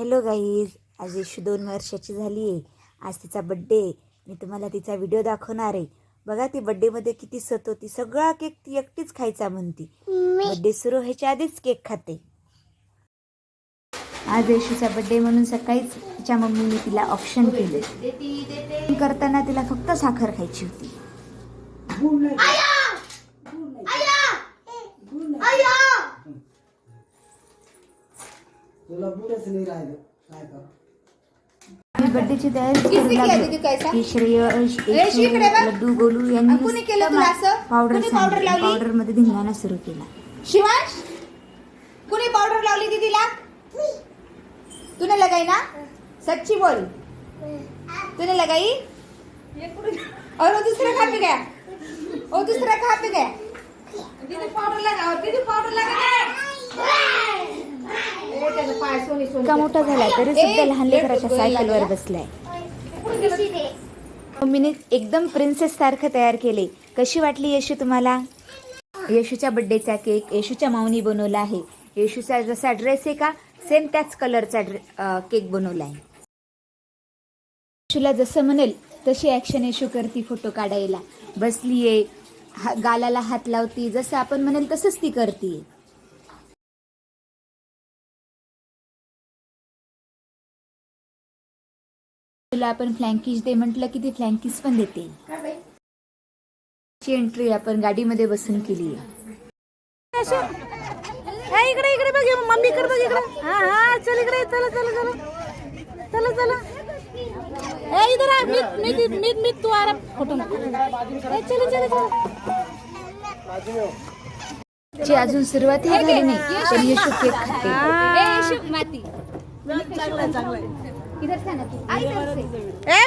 Hello guys आज यशू दोन वर्षाची झाली आहे. आज तिचा बड्डे आहे. मी तुम्हाला तिचा व्हिडिओ दाखवणार आहे. बघा ती बड्डेमध्ये किती सत होती. सगळा केक ती एकटीच खायचा म्हणती. बड्डे सुरू व्हायच्या आधीच केक खाते. आज यशूचा बड्डे म्हणून सकाळीच तिच्या मम्मीने तिला ऑप्शन केलं. करताना तिला फक्त साखर खायची होती. तुला पुढेच नाही राहिलं. काय कर? बड्डेची तयारी. लड्डू गोलू यांनी कुणी केलं तुला असं? पावडर कुणी powder लावली? पावडरमध्ये धिंगाणा सुरू केला. शिवांश? कुणी पावडर लावली दीदीला? तूने लगाई ना? सच्ची बोल. तूने लगाई? और वो दूसरा कहाँ पे गया। वो दूसरा कहाँ पे गया। दीदी पाउडर लगा दीदी पाउडर लगा ए, त्याचं पाय सोनी सोनी इतका मोठा झाला तरी सुद्धा लहान लेकराच्या सायकलवर. बसलाय. मम्मीने एकदम प्रिन्सेस सारखं तयार केले कशी वाटली येशू तुम्हाला? येशूच्या बड्डेचा केक येशूच्या माऊनी बनवला आहे. येशूचा जसा ड्रेस आहे का सेम त्याच कलरचा ड्रे केक बनवला आहे. येशूला जसं म्हणेल तशी ॲक्शन येशू करती फोटो काढायला. बसली आहे हा गालाला हात लावती जसं आपण म्हणेल तसंच ती करते तुला आपण फ्लँकीज दे म्हटलं की ती फ्लँकीज पण देते ची एंट्री आपण गाडीमध्ये बसून केली इकडे इकडे बघ मम्मी कर बघ इकडे. हा हा चल इकडे चला चला चला. चला चला. ए इधर आ मी मी मी मी तू आ फोटो में. ए चलो चलो चलो. ची अजून सुरुवातही झाली नाही पण येशू केक खाते ए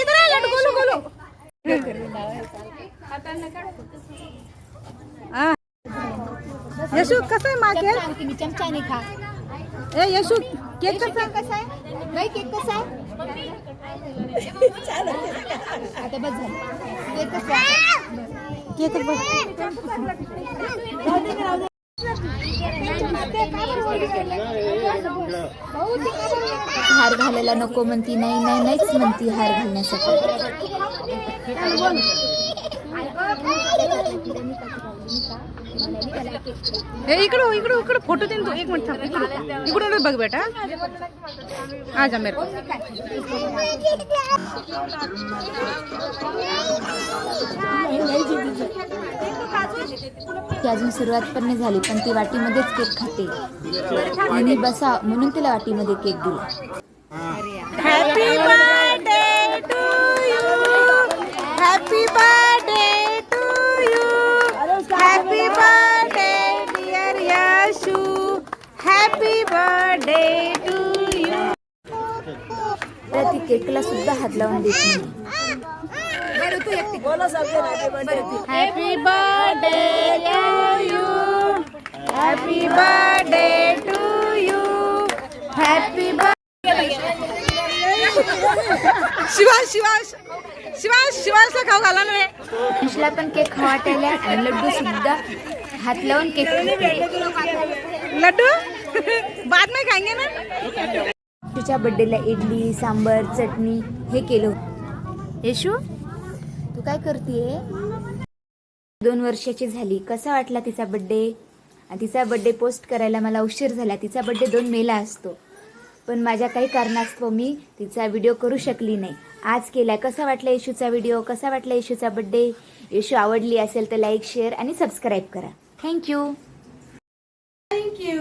इधर आ लट गोलू गोलू हा. यशू कसं आहे मा केक मी चमच्याने खा. ए यशू केक कसा? कसा आहे? नाही केक कसा आहे? आता बस झालं. केक कसा आहे? केक हार घालायला नको म्हणती नाही नाही नाहीच म्हणती हार घालण्यासाठी. ए इकडं इकडं इकडं फोटो दे ना तू एक मिनिट थांब इकडं इकडून बघ बेटा. आ जा मेरे को. ती अजून सुरुवात पण नाही झाली पण ती वाटीमध्येच केक खाते. आणि बसा म्हणून तिला वाटीमध्ये केक दिला. Happy birthday to you happy birthday happy birthday to you ती केकला सुद्धा हात लावून देत नाही. Happy birthday to you happy birthday to you happy Shivas Shivas Shivas शिवासला खाऊ घाला ना रे अंशला पण केक खावा आणि लड्डू सुद्धा हात लावून केक लड्डू? बाद में खाएंगे ना? तिच्या बड्डेला इडली सांबर चटणी हे केलं होतं. येशू? तू काय करतेय? दोन वर्षाची झाली. कसा वाटला तिचा बड्डे आणि तिचा बड्डे पोस्ट करायला मला उशीर झाला. तिचा बड्डे दोन मेला असतो. पण माझ्या काही कारणास्तव मी तिचा व्हिडिओ करू शकली नाही. आज केला. कसा वाटला येशूचा व्हिडिओ कसा वाटला येशूचा बड्डे येशू आवडली असेल तर लाईक शेअर आणि सबस्क्राईब करा. Thank you thank you